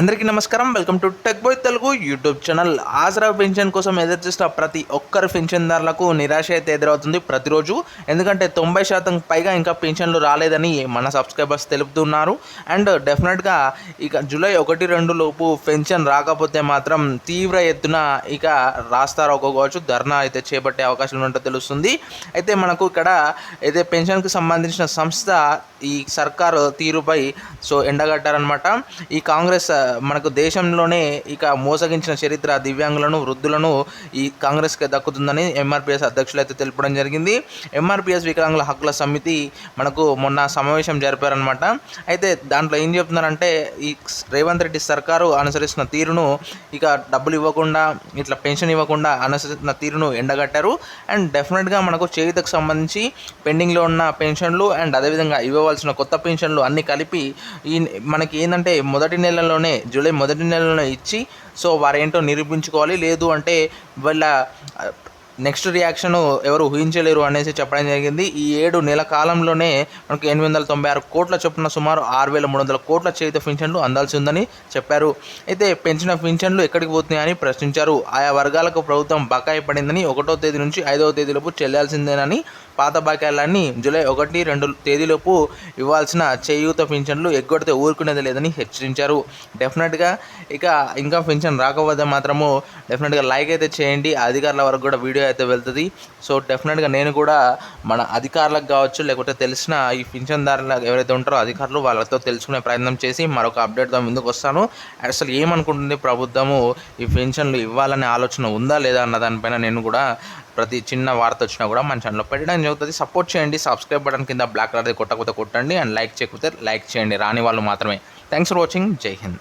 అందరికీ నమస్కారం. Welcome to tech boy Telugu YouTube channel. Aasara pension కోసం ఎదురు చూసిన ప్రతి ఒక్కరు పెన్షన్దారులకు నిరాశ అయితే ఎదురవుతుంది ప్రతిరోజు. ఎందుకంటే తొంభై శాతం పైగా ఇంకా పెన్షన్లు రాలేదని మన సబ్స్క్రైబర్స్ తెలుపుతున్నారు. అండ్ డెఫినెట్గా ఇక జూలై ఒకటి రెండు లోపు పెన్షన్ రాకపోతే మాత్రం తీవ్ర ఎత్తున ఇక రాస్తారు కావచ్చు ధర్నా అయితే చేపట్టే అవకాశం ఉన్నట్టు తెలుస్తుంది. అయితే మనకు ఇక్కడ అయితే పెన్షన్కి సంబంధించిన సంస్థ ఈ సర్కారు తీరుపై సో ఎండగట్టారనమాట ఈ కాంగ్రెస్ మనకు దేశంలోనే ఇక మోసగించిన చరిత్ర దివ్యాంగులను వృద్ధులను ఈ కాంగ్రెస్కి దక్కుతుందని ఎంఆర్పిఎస్ అధ్యక్షులు అయితే తెలపడం జరిగింది. ఎంఆర్పిఎస్ వికలాంగుల హక్కుల సమితి మనకు మొన్న సమావేశం జరిపారనమాట అయితే దాంట్లో ఏం చెప్తున్నారంటే ఈ రేవంత్ రెడ్డి సర్కారు అనుసరిస్తున్న తీరును ఇక డబ్బులు ఇవ్వకుండా ఇట్లా పెన్షన్ ఇవ్వకుండా అనుసరిస్తున్న తీరును ఎండగట్టారు. అండ్ డెఫినెట్గా మనకు చేయుతకు సంబంధించి పెండింగ్లో ఉన్న పెన్షన్లు అండ్ అదేవిధంగా ఇవ్వవలసిన కొత్త పెన్షన్లు అన్నీ కలిపి ఈ మనకి ఏంటంటే మొదటి నెలలోనే జూలై మొదటి నెలలోనే ఇచ్చి సో వారేంటో నిరూపించుకోవాలి. లేదు అంటే వాళ్ళ నెక్స్ట్ రియాక్షన్ ఎవరు ఊహించలేరు అనేసి చెప్పడం జరిగింది. ఈ ఏడు నెల కాలంలోనే మనకు ఎనిమిది వందల తొంభై ఆరు కోట్ల చొప్పున సుమారు ఆరు వేల మూడు వందల కోట్ల చేత పింఛన్లు అందాల్సి ఉందని చెప్పారు. అయితే పెంచిన పింఛన్లు ఎక్కడికి పోతున్నాయని ప్రశ్నించారు. ఆయా వర్గాలకు ప్రభుత్వం బకాయి పడిందని ఒకటో తేదీ నుంచి ఐదవ తేదీలోపు చెల్లాల్సిందేనని పాత బకాయిలన్నీ జూలై ఒకటి రెండు తేదీలోపు ఇవ్వాల్సిన చేయూత పింఛన్లు ఎగ్గొడితే ఊరుకునేది లేదని హెచ్చరించారు. డెఫినెట్గా ఇక ఇంకా పింఛన్ రాకపోతే మాత్రము డెఫినెట్గా లైక్ అయితే చేయండి. అధికారుల వరకు కూడా వీడియో అయితే వెళ్తుంది. సో డెఫినెట్గా నేను కూడా మన అధికారులకు కావచ్చు లేకపోతే తెలిసిన ఈ పింఛన్దారులు ఎవరైతే ఉంటారో అధికారులు వాళ్ళతో తెలుసుకునే ప్రయత్నం చేసి మరొక అప్డేట్తో ముందుకు వస్తాను. అసలు ఏమనుకుంటుంది ప్రభుత్వము? ఈ పెన్షన్లు ఇవ్వాలనే ఆలోచన ఉందా లేదా అన్న దానిపైన నేను కూడా ప్రతి చిన్న వార్త వచ్చినా కూడా మన ఛానల్లో పెట్టడం జరుగుతుంది. సపోర్ట్ చేయండి. సబ్స్క్రైబ్ బటన్ కింద బ్లాక్ కలర్ కొట్టకపోతే కొట్టండి. అండ్ లైక్ చేయకపోతే లైక్ చేయండి. రాని వాళ్ళు మాత్రమే. థ్యాంక్స్ ఫర్ వాచింగ్ జై హింద్